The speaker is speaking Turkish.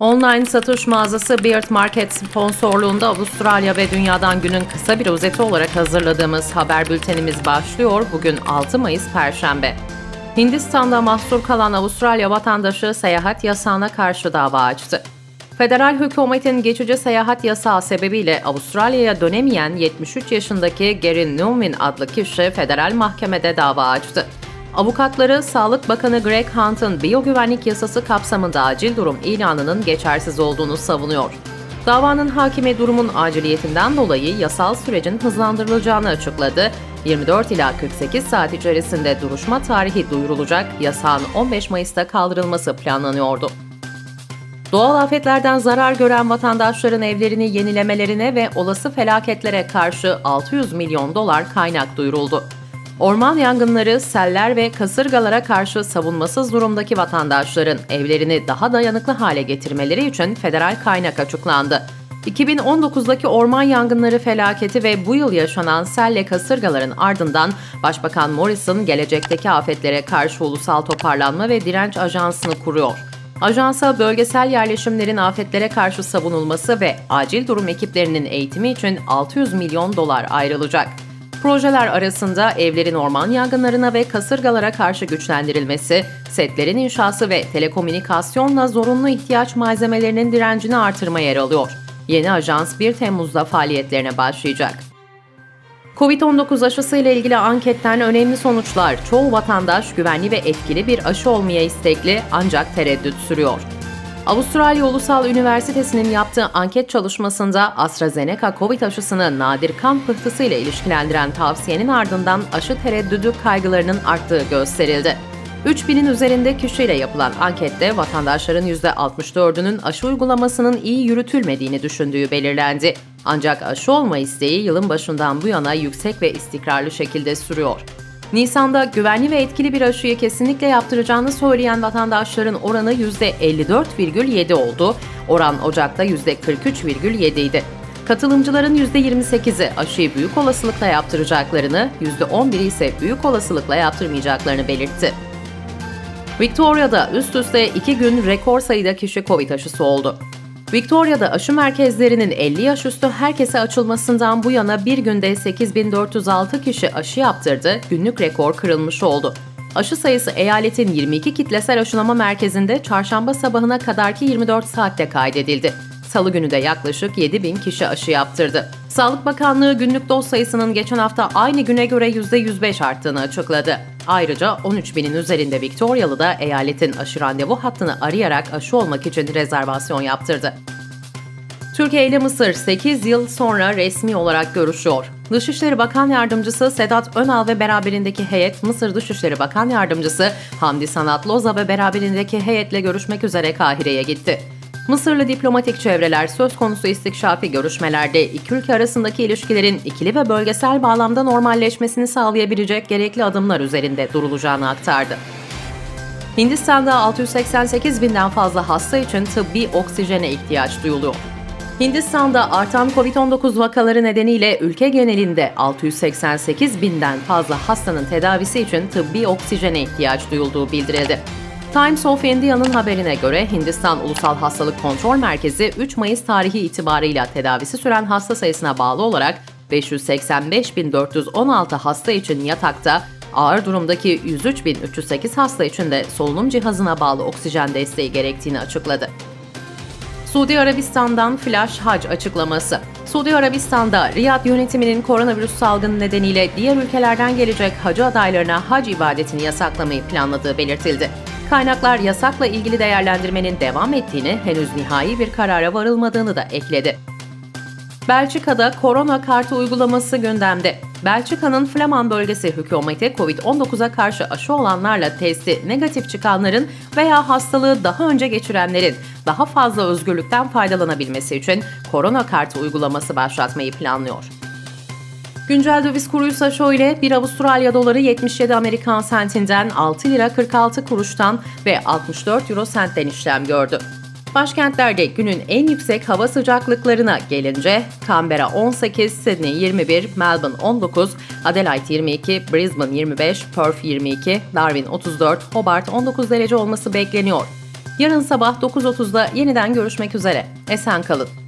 Online satış mağazası Beard Market sponsorluğunda Avustralya ve dünyadan günün kısa bir özeti olarak hazırladığımız haber bültenimiz başlıyor. Bugün 6 Mayıs Perşembe. Hindistan'da mahsur kalan Avustralya vatandaşı seyahat yasağına karşı dava açtı. Federal hükümetin geçici seyahat yasağı sebebiyle Avustralya'ya dönemeyen 73 yaşındaki Gary Newman adlı kişi federal mahkemede dava açtı. Avukatları Sağlık Bakanı Greg Hunt'ın biyogüvenlik yasası kapsamında acil durum ilanının geçersiz olduğunu savunuyor. Davanın hakimi durumun aciliyetinden dolayı yasal sürecin hızlandırılacağını açıkladı. 24 ila 48 saat içerisinde duruşma tarihi duyurulacak, yasağın 15 Mayıs'ta kaldırılması planlanıyordu. Doğal afetlerden zarar gören vatandaşların evlerini yenilemelerine ve olası felaketlere karşı 600 milyon dolar kaynak duyuruldu. Orman yangınları, seller ve kasırgalara karşı savunmasız durumdaki vatandaşların evlerini daha dayanıklı hale getirmeleri için federal kaynak açıklandı. 2019'daki orman yangınları felaketi ve bu yıl yaşanan selle kasırgaların ardından Başbakan Morrison gelecekteki afetlere karşı ulusal toparlanma ve direnç ajansını kuruyor. Ajansa bölgesel yerleşimlerin afetlere karşı savunulması ve acil durum ekiplerinin eğitimi için 600 milyon dolar ayrılacak. Projeler arasında evlerin orman yangınlarına ve kasırgalara karşı güçlendirilmesi, setlerin inşası ve telekomünikasyonla zorunlu ihtiyaç malzemelerinin direncini artırma yer alıyor. Yeni ajans 1 Temmuz'da faaliyetlerine başlayacak. Covid-19 aşısı ile ilgili anketten önemli sonuçlar. Çoğu vatandaş güvenli ve etkili bir aşı olmaya istekli ancak tereddüt sürüyor. Avustralya Ulusal Üniversitesi'nin yaptığı anket çalışmasında AstraZeneca Covid aşısını nadir kan pıhtısı ile ilişkilendiren tavsiyenin ardından aşı tereddüdü kaygılarının arttığı gösterildi. 3000'in üzerinde kişiyle yapılan ankette vatandaşların %64'ünün aşı uygulamasının iyi yürütülmediğini düşündüğü belirlendi. Ancak aşı olma isteği yılın başından bu yana yüksek ve istikrarlı şekilde sürüyor. Nisan'da güvenli ve etkili bir aşıyı kesinlikle yaptıracağını söyleyen vatandaşların oranı %54,7 oldu. Oran Ocak'ta %43,7 idi. Katılımcıların %28'i aşıyı büyük olasılıkla yaptıracaklarını, %11'i ise büyük olasılıkla yaptırmayacaklarını belirtti. Victoria'da üst üste iki gün rekor sayıda kişi Covid aşısı oldu. Victoria'da aşı merkezlerinin 50 yaş üstü herkese açılmasından bu yana bir günde 8406 kişi aşı yaptırdı, günlük rekor kırılmış oldu. Aşı sayısı eyaletin 22 kitlesel aşılama merkezinde çarşamba sabahına kadarki 24 saatte kaydedildi. Salı günü de yaklaşık 7 bin kişi aşı yaptırdı. Sağlık Bakanlığı günlük doz sayısının geçen hafta aynı güne göre %105 arttığını açıkladı. Ayrıca 13 binin üzerinde Victorialı da eyaletin aşı randevu hattını arayarak aşı olmak için rezervasyon yaptırdı. Türkiye ile Mısır 8 yıl sonra resmi olarak görüşüyor. Dışişleri Bakan Yardımcısı Sedat Önal ve beraberindeki heyet Mısır Dışişleri Bakan Yardımcısı Hamdi Sanat Loza ve beraberindeki heyetle görüşmek üzere Kahire'ye gitti. Mısırlı diplomatik çevreler söz konusu istikşafi görüşmelerde iki ülke arasındaki ilişkilerin ikili ve bölgesel bağlamda normalleşmesini sağlayabilecek gerekli adımlar üzerinde durulacağını aktardı. Hindistan'da 688 binden fazla hasta için tıbbi oksijene ihtiyaç duyuluyor. Hindistan'da artan COVID-19 vakaları nedeniyle ülke genelinde 688 binden fazla hastanın tedavisi için tıbbi oksijene ihtiyaç duyulduğu bildirildi. Times of India'nın haberine göre Hindistan Ulusal Hastalık Kontrol Merkezi 3 Mayıs tarihi itibarıyla tedavisi süren hasta sayısına bağlı olarak 585.416 hasta için yatakta, ağır durumdaki 103.308 hasta için de solunum cihazına bağlı oksijen desteği gerektiğini açıkladı. Suudi Arabistan'dan flash hac açıklaması. Suudi Arabistan'da Riyad yönetiminin koronavirüs salgını nedeniyle diğer ülkelerden gelecek hacı adaylarına hac ibadetini yasaklamayı planladığı belirtildi. Kaynaklar yasakla ilgili değerlendirmenin devam ettiğini, henüz nihai bir karara varılmadığını da ekledi. Belçika'da korona kartı uygulaması gündemde. Belçika'nın Flaman bölgesi hükümeti COVID-19'a karşı aşı olanlarla testi negatif çıkanların veya hastalığı daha önce geçirenlerin daha fazla özgürlükten faydalanabilmesi için korona kartı uygulaması başlatmayı planlıyor. Güncel döviz kuruysa şöyle, bir Avustralya doları 77 Amerikan sentinden 6 lira 46 kuruştan ve 64 euro sentten işlem gördü. Başkentlerde günün en yüksek hava sıcaklıklarına gelince Canberra 18, Sydney 21, Melbourne 19, Adelaide 22, Brisbane 25, Perth 22, Darwin 34, Hobart 19 derece olması bekleniyor. Yarın sabah 9.30'da yeniden görüşmek üzere. Esen kalın.